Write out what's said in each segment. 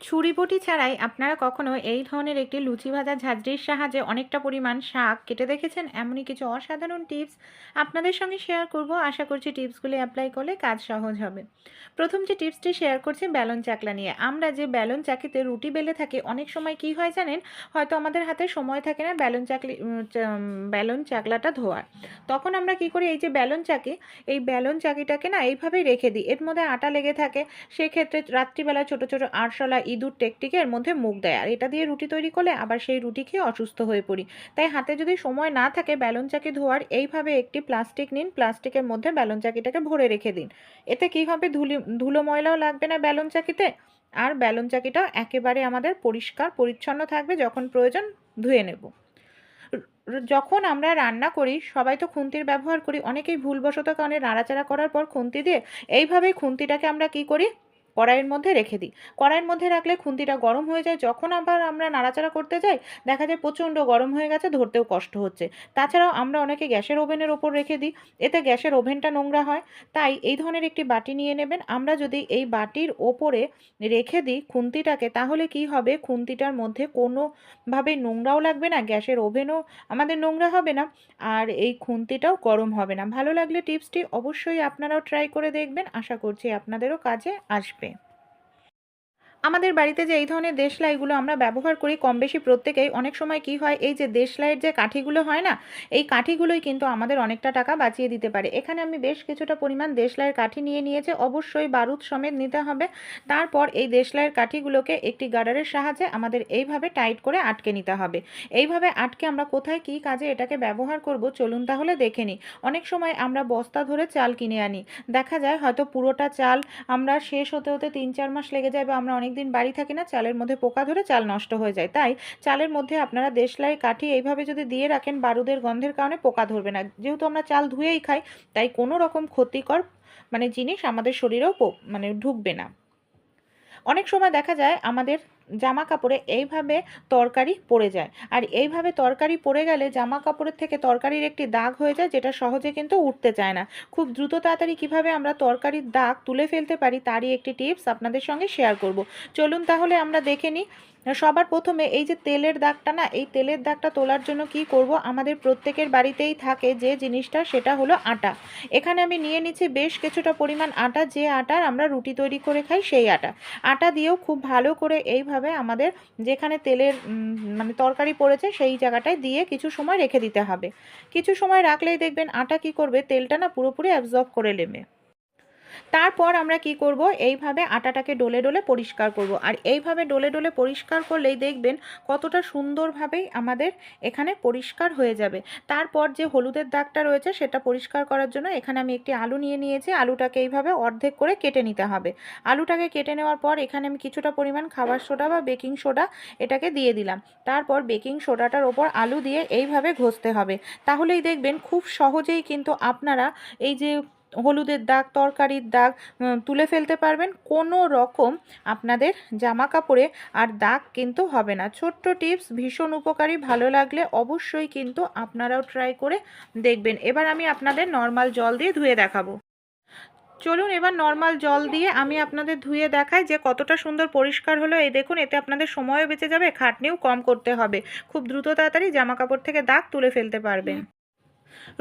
ছুরি বটি ছাড়াই আপনারা কখনো এই ধরনের একটি লুচি ভাজা ঝাঁঝরির সাহায্যে অনেকটা পরিমাণ শাক কেটে দেখেছেন? এমনই কিছু অসাধারণ টিপস আপনাদের সঙ্গে শেয়ার করব। আশা করছি টিপসগুলি অ্যাপ্লাই করলে কাজ সহজ হবে। প্রথম যে টিপসটি শেয়ার করছি, ব্যালন চাকলা নিয়ে। আমরা যে ব্যালন চাকিতে রুটি বেলে থাকি, অনেক সময় কি হয় জানেন? হয়তো আমাদের হাতে সময় থাকে না ব্যালন চাকলি ব্যালন চাকলাটা ধোয়ার। তখন আমরা কি করি, এই যে ব্যালন চাকি, এই ব্যালন চাকিটাকে না এইভাবেই রেখে দিই। এর মধ্যে আটা লেগে থাকে। সেক্ষেত্রে রাত্রিবেলা ছোট ছোট আরশোলা ইঁদুর টেকটিকে এর মধ্যে মুখ দেয়। আর এটা দিয়ে রুটি তৈরি করলে আবার সেই রুটি খেয়ে অসুস্থ হয়ে পড়ি। তাই হাতে যদি সময় না থাকে ব্যালন চাকি ধোয়ার, এইভাবে একটি প্লাস্টিক নিন। প্লাস্টিকের মধ্যে ব্যালন চাকিটাকে ভরে রেখে দিন। এতে কি হবে? ধুলি, ধুলো ময়লাও লাগবে না ব্যালন চাকিতে। আর ব্যালন চাকিটাও একেবারে আমাদের পরিষ্কার, পরিচ্ছন্ন থাকবে যখন প্রয়োজন, ধুয়ে নেব। যখন আমরা রান্না করি, সবাই তো খুন্তির ব্যবহার করি। অনেকেই ভুলবশত কারণে নাড়াচাড়া করার পর খুন্তি দিয়ে, এইভাবেই খুন্তিটাকে আমরা কি করি? কড়াইয়ের মধ্যে রেখে দিই। কড়াইয়ের মধ্যে রাখলে খুন্তিটা গরম হয়ে যায়। যখন আবার আমরা নাড়াচাড়া করতে যাই, দেখা যায় প্রচণ্ড গরম হয়ে গেছে, ধরতেও কষ্ট হচ্ছে। তাছাড়াও আমরা অনেকে গ্যাসের ওভেনের ওপর রেখে দিই। এতে গ্যাসের ওভেনটা নোংরা হয়। তাই এই ধরনের একটি বাটি নিয়ে নেবেন। আমরা যদি এই বাটির ওপরে রেখে দিই খুন্তিটাকে, তাহলে কি হবে? খুন্তিটার মধ্যে কোনোভাবে নোংরাও লাগবে না, গ্যাসের ওভেনও আমাদের নোংরা হবে না, আর এই খুন্তিটাও গরম হবে না। ভালো লাগলে টিপসটি অবশ্যই আপনারাও ট্রাই করে দেখবেন। আশা করছি আপনাদেরও কাজে আসবে। আমাদের বাড়িতে যে এই ধরনের দেশলাইগুলো আমরা ব্যবহার করি কম বেশি প্রত্যেকেই, অনেক সময় কি হয়, এই যে দেশলাইয়ের যে কাঠিগুলো হয় না, এই কাঠিগুলোই কিন্তু আমাদের অনেকটা টাকা বাঁচিয়ে দিতে পারে। এখানে আমি বেশ কিছুটা পরিমাণ দেশলাইয়ের কাঠি নিয়ে নিয়েছে, অবশ্যই বারুদ সমেত নিতে হবে। তারপর এই দেশলাইয়ের কাঠিগুলোকে একটি গার্ডারের সাহায্যে আমাদের এইভাবে টাইট করে আটকে নিতে হবে। এইভাবে আটকে আমরা কোথায় কী কাজে এটাকে ব্যবহার করব, চলুন তাহলে দেখে নিই। অনেক সময় আমরা বস্তা ধরে চাল কিনে আনি। দেখা যায় হয়তো পুরোটা চাল আমরা শেষ হতে হতে তিন চার মাস লেগে যায় বা আমরা অনেক দিন বাড়ি থাকে না, চালের মধ্যে পোকা ধরে চাল নষ্ট হয়ে যায়। তাই চালের মধ্যে আপনারা দেশলাই, কাঠি এইভাবে যদি দিয়ে রাখেন, বারুদের গন্ধের কারণে পোকা ধরবে না। যেহেতু আমরা চাল ধুয়েই খাই, তাই কোনো রকম ক্ষতিকর মানে জিনিস আমাদের শরীরেও মানে ঢুকবে না। অনেক সময় দেখা যায় আমাদের জামা কাপড়ে এইভাবে তরকারি পড়ে যায়। আর এইভাবে তরকারি পড়ে গেলে জামা কাপড়ের থেকে তরকারির একটি দাগ হয়ে যায় যেটা সহজে কিন্তু উঠতে চায় না। খুব দ্রুত তাড়াতাড়ি কীভাবে আমরা তরকারির দাগ তুলে ফেলতে পারি তারই একটি টিপস আপনাদের সঙ্গে শেয়ার করব। চলুন তাহলে আমরা দেখে নিই সবার প্রথমে এই যে তেলের দাগটা না, এই তেলের দাগটা তোলার জন্য কি করব? আমাদের প্রত্যেকের বাড়িতেই থাকে যে জিনিসটা, সেটা হলো আটা। এখানে আমি নিয়ে নিচ্ছি বেশ কিছুটা পরিমাণ আটা, যে আটার আমরা রুটি তৈরি করে খাই সেই আটা। আটা দিয়েও খুব ভালো করে এইভাবে আমাদের যেখানে তেলের মানে তরকারি পড়েছে সেই জায়গাটায় দিয়ে কিছু সময় রেখে দিতে হবে। কিছু সময় রাখলেই দেখবেন আটা কি করবে? তেলটা না পুরোপুরি অ্যাবজর্ব করে নেবে। তারপর আমরা কি করব? এইভাবে আটাটাকে ডলে ডলে পরিষ্কার করব। আর এইভাবে ডলে ডলে পরিষ্কার করলেই দেখবেন কতটা সুন্দরভাবেই আমাদের এখানে পরিষ্কার হয়ে যাবে। তারপর যে হলুদের দাগটা রয়েছে সেটা পরিষ্কার করার জন্য এখানে আমি একটি আলু নিয়ে নিয়েছি। আলুটাকে এইভাবে অর্ধেক করে কেটে নিতে হবে। আলুটাকে কেটে নেওয়ার পর এখানে আমি কিছুটা পরিমাণ খাবার সোডা বা বেকিং সোডা এটাকে দিয়ে দিলাম। তারপর বেকিং সোডাটার ওপর আলু দিয়ে এইভাবে ঘষতে হবে। তাহলেই দেখবেন খুব সহজেই কিন্তু আপনারা এই যে হলুদের দাগ, তরকারির দাগ তুলে ফেলতে পারবেন। কোনো রকম আপনাদের জামা কাপড়ে আর দাগ কিন্তু হবে না। ছোট্ট টিপস, ভীষণ উপকারী, ভালো লাগলে অবশ্যই কিন্তু আপনারাও ট্রাই করে দেখবেন। এবার আমি আপনাদের নর্মাল জল দিয়ে ধুয়ে দেখাবো। চলুন এবার নর্মাল জল দিয়ে আমি আপনাদের ধুয়ে দেখাই যে কতটা সুন্দর পরিষ্কার হলো। এই দেখুন, এতে আপনাদের সময়ও বেঁচে যাবে, খাটনিও কম করতে হবে। খুব দ্রুত তাড়াতাড়ি জামা কাপড় থেকে দাগ তুলে ফেলতে পারবেন।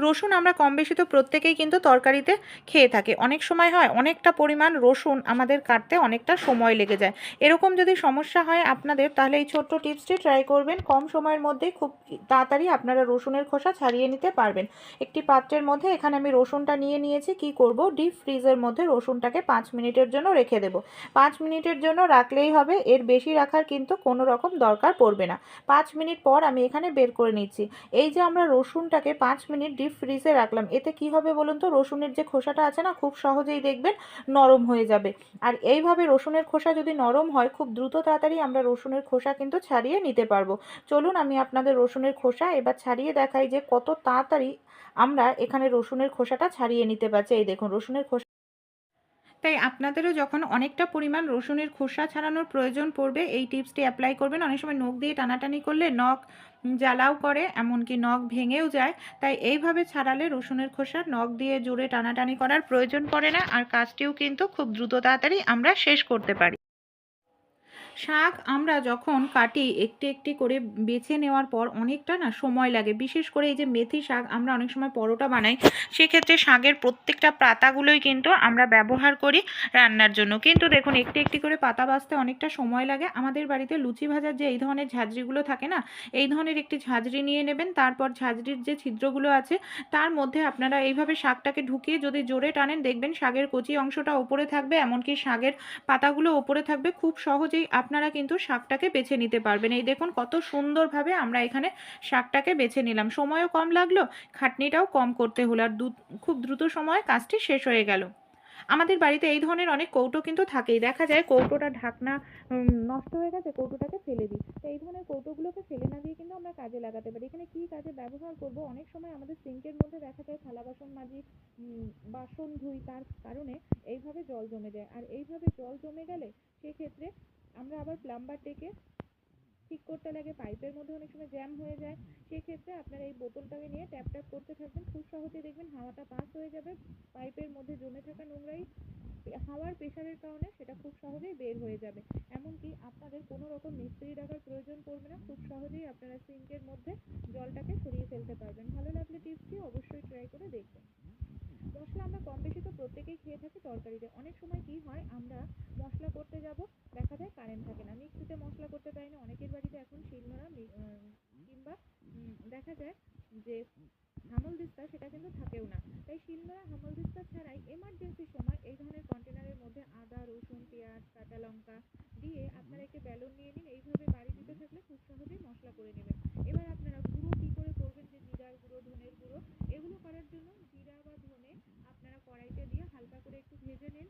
রসুন আমরা কম বেশি তো প্রত্যেকেই কিন্তু তরকারিতে খেয়ে থাকি। অনেক সময় হয় অনেকটা পরিমাণ রসুন আমাদের কাটতে অনেকটা সময় লেগে যায়। এরকম যদি সমস্যা হয় আপনাদের, তাহলে এই ছোট্ট টিপসটি ট্রাই করবেন। কম সময়ের মধ্যেই খুব তাড়াতাড়ি আপনারা রসুনের খোসা ছাড়িয়ে নিতে পারবেন। একটি পাত্রের মধ্যে এখানে আমি রসুনটা নিয়ে নিয়েছি। কি করব? ডিপ ফ্রিজের মধ্যে রসুনটাকে পাঁচ মিনিটের জন্য রেখে দেব। পাঁচ মিনিটের জন্য রাখলেই হবে। এর বেশি রাখার কিন্তু কোনো রকম দরকার পড়বে না। পাঁচ মিনিট পর আমি এখানে বের করে নিচ্ছি। এই যে আমরা রসুনটাকে পাঁচ মিনিট ডিপ ফ্রিজে রাখলাম। এতে কি হবে বলুন তো? রসুনের যে খোসাটা আছে না, খুব সহজেই দেখবেন নরম হয়ে যাবে। আর এইভাবে রসুনের খোসা যদি নরম হয়, খুব দ্রুত তাড়াতাড়ি আমরা রসুনের খোসা কিন্তু ছাড়িয়ে নিতে পারব। চলুন, আমি আপনাদের রসুনের খোসা এবার ছাড়িয়ে দেখাই যে কত তাড়াতাড়ি আমরা এখানে রসুনের খোসাটা ছাড়িয়ে নিতে পারছি। এই দেখুন, রসুনের খোসা তাই আপনাদেরও যখন অনেকটা পরিমাণ রসুনের খোসা ছাড়ানোর প্রয়োজন পড়বে, এই টিপসটি অ্যাপ্লাই করবেন। অনেক সময় নখ দিয়ে টানাটানি করলে নখ জ্বালাও করে, এমনকি নখ ভেঙেও যায়। তাই এইভাবে ছাড়ালে রসুনের খোসা নখ দিয়ে জোরে টানাটানি করার প্রয়োজন পড়ে না। আর কাজটিও কিন্তু খুব দ্রুত তাড়াতাড়ি আমরা শেষ করতে পারি। শাক আমরা যখন কাটি একটি একটি করে বেছে নেওয়ার পর অনেকটা না সময় লাগে। বিশেষ করে এই যে মেথি শাক আমরা অনেক সময় পরোটা বানাই, সেক্ষেত্রে শাকের প্রত্যেকটা পাতাগুলোই কিন্তু আমরা ব্যবহার করি রান্নার জন্য। কিন্তু দেখুন, একটি একটি করে পাতা বাছতে অনেকটা সময় লাগে। আমাদের বাড়িতে লুচি ভাজার যে এই ধরনের ঝাঁঝরিগুলো থাকে না, এই ধরনের একটি ঝাঁঝরি নিয়ে নেবেন। তারপর ঝাঁঝরির যে ছিদ্রগুলো আছে, তার মধ্যে আপনারা এইভাবে শাকটাকে ঢুকিয়ে যদি জোরে টানেন, দেখবেন শাকের কচি অংশটা ওপরে থাকবে, এমনকি শাকের পাতাগুলো ওপরে থাকবে। খুব সহজেই আপনারা কিন্তু শাকটাকে বেছে নিতে পারবেন। এই দেখুন কত সুন্দরভাবে আমরা এখানে শাকটাকে বেছে নিলাম। সময়ও কম লাগল, খাটনিটাও কম করতে হলো আর খুব দ্রুত সময়ে কাজটি শেষ হয়ে গেল। আমাদের বাড়িতে এই ধরনের অনেক কৌটো কিন্তু থাকেই। দেখা যায় কৌটোটা ঢাকনা নষ্ট হয়ে গেছে, কৌটোটাকে ফেলে দিই। তো এই ধরনের কৌটোগুলোকে ফেলে না দিয়ে কিন্তু আমরা কাজে লাগাতে পারি এখানে কী কাজে ব্যবহার করব অনেক সময় আমাদের সিঙ্কের মধ্যে দেখা যায় থালা বাসন মাজি উম, বাসন ধুই তার কারণে এইভাবে জল জমে যায় আর এইভাবে জল জমে গেলে সেক্ষেত্রে আমরা আবার ডেকে ঠিক করতে লাগে, পাইপের মধ্যে অনেক সময় জ্যাম হয়ে যায়, সেক্ষেত্রে আপনারা এই বোতলটাকে নিয়ে ট্যাপ ট্যাপ করতে থাকবেন। খুব সহজে দেখবেন হাওয়াটা পাস হয়ে যাবে, পাইপের মধ্যে জমে থাকা নোংরাই হাওয়ার প্রেশারের কারণে সেটা খুব সহজেই বের হয়ে যাবে। এমনকি আপনাদের কোনো রকম মিস্ত্রি ডাকার প্রয়োজন পড়বে না খুব সহজেই আপনারা সিঙ্কের মধ্যে জলটাকে সরিয়ে ফেলতে পারবেন ভালো লাগলে টিপসটি অবশ্যই ট্রাই করে দেখবেন মশলা আমরা কম বেশি তো প্রত্যেকেই খেয়ে থাকি তরকারিতে অনেক সময় কি হয় আমরা মশলা করতে যাব দেখা যায় কারেন্ট থাকে না। মিক্সিতে মশলা করতে পারি না অনেকের বাড়িতে এখন শিলনোড়া কিংবা দেখা যায় যে হামল হামলদিস্তা সেটা কিন্তু থাকেও না। তাই শিলনোড়া হামলদিস্তা ছাড়াই এমার্জেন্সির সময় এই ধরনের কন্টেনারের মধ্যে আদা রসুন পেঁয়াজ কাঁচা লঙ্কা দিয়ে আপনারা একটি বেলুন নিয়ে নিন। এইভাবে বাড়ি দিতে থাকলে খুব সহজেই মশলা করে নেবেন। এবার আপনারা গুঁড়ো কী করে করবেন যে জিরার গুঁড়ো ধনের গুঁড়ো এগুলো করার জন্য জিরা বা ধনে আপনারা কড়াইতে দিয়ে হালকা করে একটু ভেজে নিন।